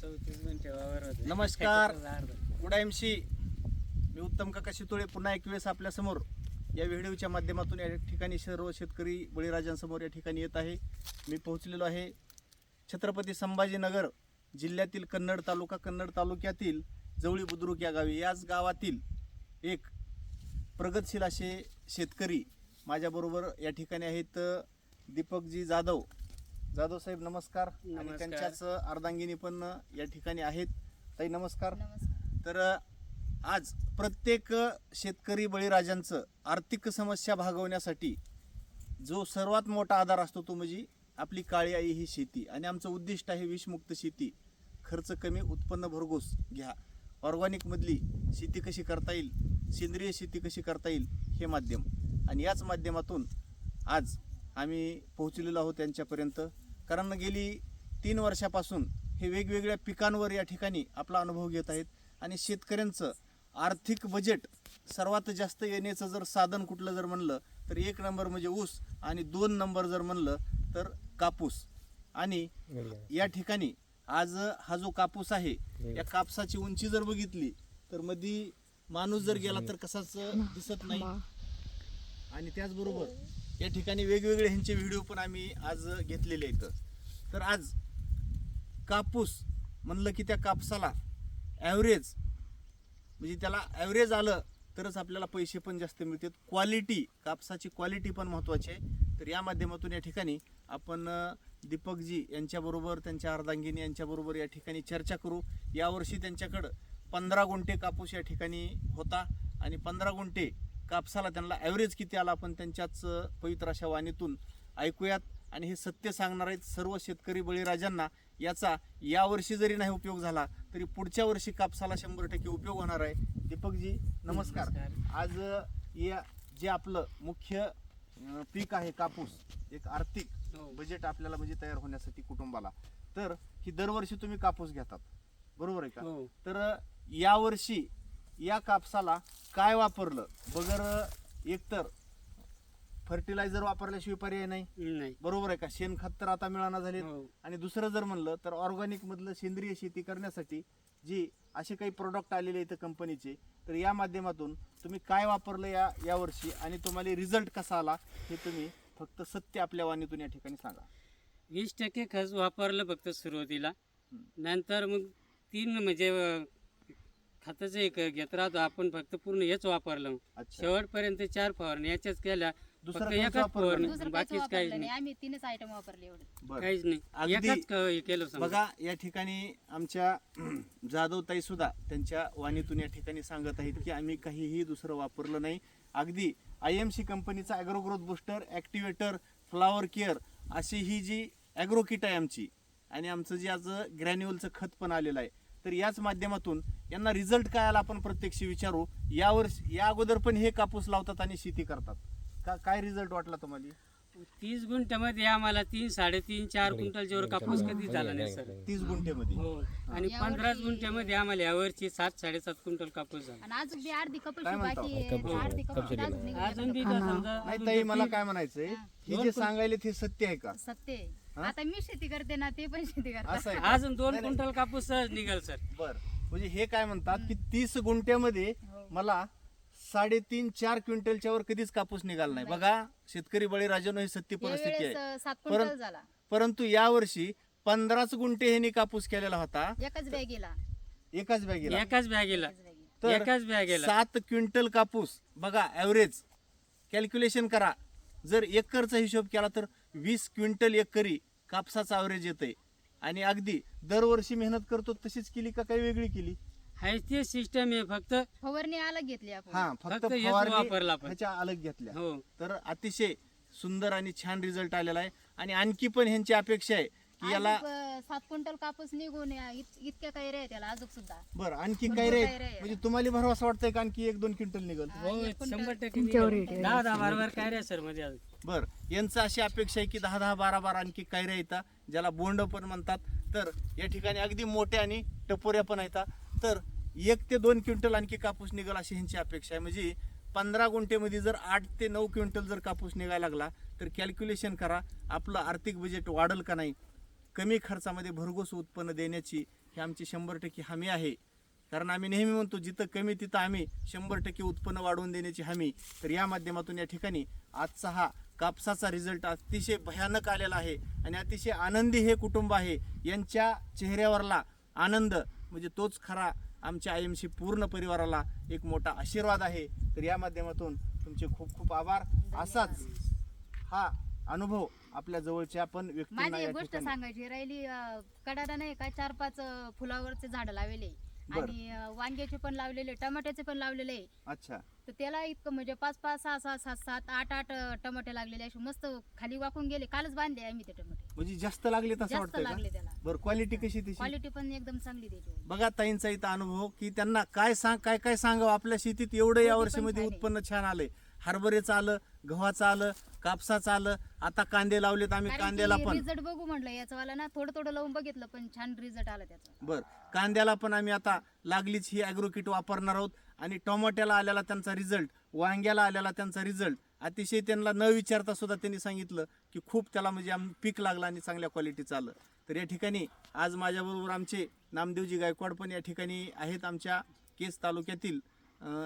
चौतीस गुंठे वावर होते नमस्कार. त्याच्यातलं अर्ध. उडायमशी मी उत्तम काका शितोळे पुन्हा एक वेळेस आपल्यासमोर या व्हिडिओच्या माध्यमातून या ठिकाणी सर्व शेतकरी बळीराजांसमोर या ठिकाणी येत आहे मी पोहोचलेलो आहे छत्रपती संभाजीनगर जिल्ह्यातील कन्नड तालुका कन्नड तालुक्यातील जवळी बुद्रुक या गावी याच गावातील एक प्रगतशील असे शेतकरी माझ्याबरोबर या ठिकाणी आहेत दीपकजी जाधव जाधव साहेब नमस्कार. आणि नमस्कार. त्यांच्याच अर्धांगिनी पण या ठिकाणी आहेत. ताई नमस्कार. नमस्कार. तर आज प्रत्येक शेतकरी बळीराजांचं आर्थिक समस्या भागवण्यासाठी जो सर्वात मोठा आधार असतो तो म्हणजे आपली काळी आई ही शेती. आणि आमचं उद्दिष्ट आहे विषमुक्त शेती. खर्च कमी उत्पन्न भरघोस घ्या. ऑर्गॅनिकमधली शेती कशी करता येईल? सेंद्रिय शेती कशी करता येईल? हे माध्यम. आणि याच माध्यमातून आज आम्ही पोहोचलेलो आहोत त्यांच्यापर्यंत. कारण गेली तीन वर्षापासून हे वेगवेगळ्या पिकांवर या ठिकाणी आपला अनुभव घेत आहेत. आणि शेतकऱ्यांचं आर्थिक बजेट सर्वात जास्त येण्याचं जर साधन कुठलं जर म्हणलं तर एक नंबर म्हणजे ऊस आणि दोन नंबर जर म्हणलं तर कापूस. आणि या ठिकाणी आज हा जो कापूस आहे या कापसाची उंची जर बघितली तर मध्ये माणूस जर गेला तर कसाच दिसत नाही. आणि त्याचबरोबर या ठिकाणी वेगवेगळे ह्यांचे व्हिडिओ पण आम्ही आज घेतलेले आहेत. तर आज कापूस म्हणलं की त्या कापसाला ॲव्हरेज म्हणजे त्याला ॲव्हरेज आलं तरच आपल्याला पैसे पण जास्त मिळतात. क्वालिटी कापसाची क्वालिटी पण महत्त्वाची आहे. तर या माध्यमातून या ठिकाणी आपण दीपकजी यांच्याबरोबर त्यांच्या अर्धांगिनी यांच्याबरोबर या ठिकाणी चर्चा करू. यावर्षी त्यांच्याकडं पंधरा गुंठे कापूस या ठिकाणी होता आणि पंधरा गुंठे कापसाला त्यांना ॲव्हरेज किती आला आपण त्यांच्याच पवित्र अशा वाणीतून ऐकूयात. आणि हे सत्य सांगणार आहेत सर्व शेतकरी बळीराजांना. याचा यावर्षी जरी नाही उपयोग झाला तरी पुढच्या वर्षी कापसाला शंभर टक्के उपयोग होणार आहे. दीपकजी नमस्कार. नमस्कार. आज या जे आपलं मुख्य पीक आहे कापूस एक आर्थिक हो. बजेट आपल्याला म्हणजे तयार होण्यासाठी कुटुंबाला. तर ही दरवर्षी तुम्ही कापूस घेतात. बरोबर आहे का? हो. तर यावर्षी या कापसाला काय वापरलं? बगर एकतर फर्टिलायझर वापरल्याशिवाय पर्याय नाही. नाही. बरोबर आहे का? शेणखत तर आता मिळाना झाले हो. आणि दुसरं जर म्हणलं तर ऑर्गॅनिक मधलं सेंद्रिय शेती करण्यासाठी जी असे काही प्रोडक्ट आलेले आहेत कंपनीचे तर या माध्यमातून तुम्ही काय वापरलं या यावर्षी? आणि तुम्हाला रिझल्ट कसा आला? हे तुम्ही फक्त सत्य आपल्या वाणीतून या ठिकाणी सांगा. वीस टक्के खत वापरलं फक्त सुरुवातीला. नंतर मग तीन म्हणजे अं, खताचं एक घेत राहतो. आपण फक्त पूर्ण हेच वापरलं. अच्छा. शेवटपर्यंत चार फवारणी याच्याच केल्या. दुसरं फक्त काहीच एकच वापरलं? फवारणी. नाही? दुसरं काहीच बाकीच वापरलं काहीच नाही. नाही. आम्ही तीनच आयटम वापरले एवढे. बरं. काहीच नाही. अगदी- एकच क- हे केलं समजा. बघा या ठिकाणी आमच्या जाधव ताई सुद्धा त्यांच्या वाणीतून या ठिकाणी सांगत आहेत की आम्ही काहीही दुसरं वापरलं नाही. अगदी आय एम सी कंपनीचा agro growth booster activator flower care अशी ही जी ॲग्रो किट आहे आमची आणि आमचं जे आज ग्रॅन्युअलचं खत पण आलेलं आहे. तर याच माध्यमातून यांना रिझल्ट काय आला आपण प्रत्यक्ष विचारू? यावर्षी या अगोदर पण हे कापूस लावतात आणि शेती करतात. का काय रिझल्ट वाटला तुम्हाला? तीस गुंठ्यामध्ये आम्हाला तीन साडेतीन चार क्विंटलच्या वर कापूस कधी झाला नाही सर. तीस गुंठेमध्ये हो. आणि पंधराच गुंठ्यामध्ये आम्हाला यावरची सात साडेसात क्विंटल कापूस झाला. आणि अजून बी अर्धी कपाशी काय म्हणता? बाकी आहे. अर्धी कपाशी अजून निघाली. अजून बी नाही. का समजा नाही अजून ताई ते मला काय म्हणायचंय? हा. जे सांगायले ते सत्य आहे का? सत्य आहे. आता मी शेती करते ना ते पण शेती करतात. असं आहे का? अजून दोन. क्विंटल कापूस सहज निघाल सर. बर. म्हणजे हे काय म्हणतात की तीस गुंठ्यामध्ये हो. मला साडेतीन चार क्विंटलच्या वर कधीच कापूस निघाला नाही. बघा शेतकरी बळीराजानो ही सत्य परिस्थिती आहे. परं- परंतु यावर्षी पंधराच गुंठे ह्यांनी कापूस केलेला होता. एकच बॅगेला. एकाच बॅगेला. एकाच बॅगेला. एकच बॅगेला. तर एकाच बॅगेला. सात क्विंटल कापूस बघा ॲव्हरेज कॅल्क्युलेशन करा. जर एकरचा हिशोब केला तर वीस क्विंटल एकरी कापसाचा ॲव्हरेज येतंय. आणि अगदी दरवर्षी मेहनत करतो तशीच केली का काही वेगळी केली? हाय ते सिस्टम आहे फक्त फवारणी अलग घेतली आपण. हा फक्त फक्त हेच फवारणी वापरलं आपण. ह्याच्या अलग घेतल्या. हो. तर अतिशय सुंदर आणि छान रिझल्ट आलेला आहे. आणि आणखी पण ह्यांची अपेक्षा आहे की याला अं, सात क्विंटल कापूस निघून या- इत- इतक्या काही रे त्याला अजून सुद्धा. बरं आणखी भरपूर काय रे काय रे. म्हणजे तुम्हाला भरवसा वाटतंय का आणखी एक दोन क्विंटल निघल? हा, शंभर टक्के निघालं. दहा दहा बार बार काय रे सरमध्ये अजून. बर यांचं अशी अपेक्षा आहे की दहा दहा बारा बारा आणखी कायऱ्या येतात. ज्याला बोंड पण म्हणतात. तर या ठिकाणी अगदी मोठ्या आणि टपोऱ्या पण येतात तर एक ते दोन क्विंटल आणखी कापूस निघाल अशी ह्यांची अपेक्षा आहे. म्हणजे पंधरा गुंठेमध्ये जर आठ ते नऊ क्विंटल जर कापूस निघायला लागला तर कॅल्क्युलेशन करा आपलं आर्थिक बजेट वाढल का नाही? कमी खर्चामध्ये भरघोस उत्पन्न देण्याची ही आमची शंभर टक्के हमी आहे. कारण आम्ही नेहमी म्हणतो जिथं कमी तिथं आम्ही शंभर टक्के उत्पन्न वाढवून देण्याची हमी. तर या माध्यमातून या ठिकाणी आजचा हा कापसाचा रिझल्ट अतिशय भयानक आलेला आहे आणि अतिशय आनंदी हे कुटुंब आहे. यांच्या चेहऱ्यावरला आनंद म्हणजे तोच खरा आमच्या आय एम सी पूर्ण परिवाराला एक मोठा आशीर्वाद आहे. तर या माध्यमातून तुमचे खूप खूप आभार. असाच हा अनुभव आपल्या जवळच्या पण माझी एक गोष्ट सांगायची राहिली कडाडा नाही काय चार पाच फुलावरचे झाड लावलेले. बरं. आणि अं, वांग्याचे पण लावलेले टमाट्याचे पण लावलेले. आहे. अच्छा. तर त्याला इतकं म्हणजे पाच पाच सहा सहा सात सात आठ आठ अं, टमाटे लागलेले. असे मस्त खाली वाकून गेले. कालच बांधले आम्ही ते टमाटे. म्हणजे जास्त लागले तसं जास्त वाटतंय लागले का त्याला. बरं क्वालिटी कशी त्याची? क्वालिटी पण एकदम चांगली त्याची. बघा ताईंचा इथं अनुभव की त्यांना काय सांग काय काय सांगावं? आपल्या शेतीत एवढं या वर्षीमध्ये. उत्पन्न छान आलंय. हरभऱ्याचं आलं गव्हाचं आलं कापसाचं आलं आता कांदे लावलेत आम्ही कांद्याला पण. रिझल्ट बघू म्हटलं याचं वाला ना थोडं थोडं लावून बघितलं पण छान रिझल्ट आला त्याचा. बर कांद्याला पण आम्ही आता लागलीच ही ॲग्रो किट वापरणार आहोत. आणि टोमॅटोला आलेला त्यांचा रिझल्ट वांग्याला आलेला त्यांचा रिझल्ट अतिशय त्यांना न विचारता सुद्धा त्यांनी सांगितलं की खूप त्याला म्हणजे आम पीक लागलं आणि चांगल्या क्वालिटीचं आलं. तर या ठिकाणी आज माझ्याबरोबर आमचे नामदेवजी गायकवाड पण या ठिकाणी आहेत आमच्या केस तालुक्यातील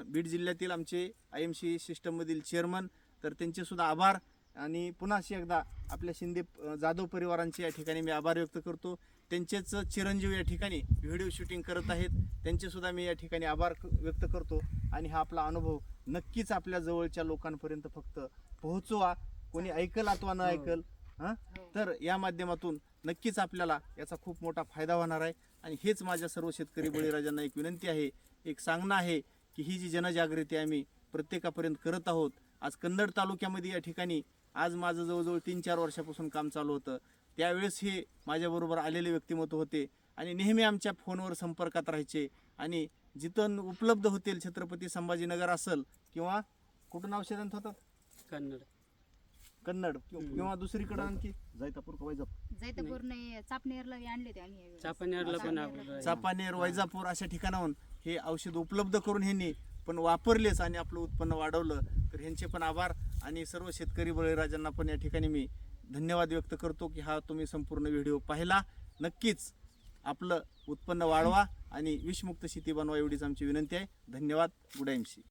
बीड जिल्ह्यातील आमचे आय एम सी सिस्टममधील चेअरमन तर त्यांचे सुद्धा आभार. आणि पुन्हा अशी एकदा आपल्या शिंदे जाधव परिवारांचे या ठिकाणी मी आभार व्यक्त करतो. त्यांचेच चिरंजीव या ठिकाणी व्हिडिओ शूटिंग करत आहेत. त्यांचे सुद्धा मी या ठिकाणी आभार व्यक्त करतो. आणि हा आपला अनुभव नक्कीच आपल्या जवळच्या लोकांपर्यंत फक्त पोहोचवा. कोणी ऐकल अथवा न ऐकल हां हो. तर या माध्यमातून नक्कीच आपल्याला याचा खूप मोठा फायदा होणार आहे. आणि हेच माझ्या सर्व शेतकरी बळीराजांना एक विनंती आहे. एक सांगणं आहे की ही जी जनजागृती आम्ही प्रत्येकापर्यंत करत आहोत आज कन्नड तालुक्यामध्ये या ठिकाणी आज माझं जवळजवळ तीन चार वर्षापासून काम चालू होतं. त्यावेळेस हे माझ्याबरोबर आलेले व्यक्तिमत्व होते आणि नेहमी आमच्या फोनवर संपर्कात राहायचे. आणि जिथं उपलब्ध होतील छत्रपती संभाजीनगर असेल किंवा कुठून औषधांत होतात कन्नड. कन्नड. किंवा दुसरीकडे आणखी? जैतापूर का वैजापूर? जैतपूर नाही. चापनेरला आणले ते आम्ही यावेळेस. चापानेरला पण चापानेर वैजापूर अशा ठिकाणाहून हे औषध उपलब्ध करून ह्यांनी पण वापरलेच आणि आपलं उत्पन्न वाढवलं. तर ह्यांचे पण आभार आणि सर्व शेतकरी बळीराजांना पण या ठिकाणी मी धन्यवाद व्यक्त करतो की हा तुम्ही संपूर्ण व्हिडिओ पाहिला. नक्कीच आपलं उत्पन्न वाढवा आणि विषमुक्त शेती बनवा एवढीच आमची विनंती आहे. धन्यवाद. Good M C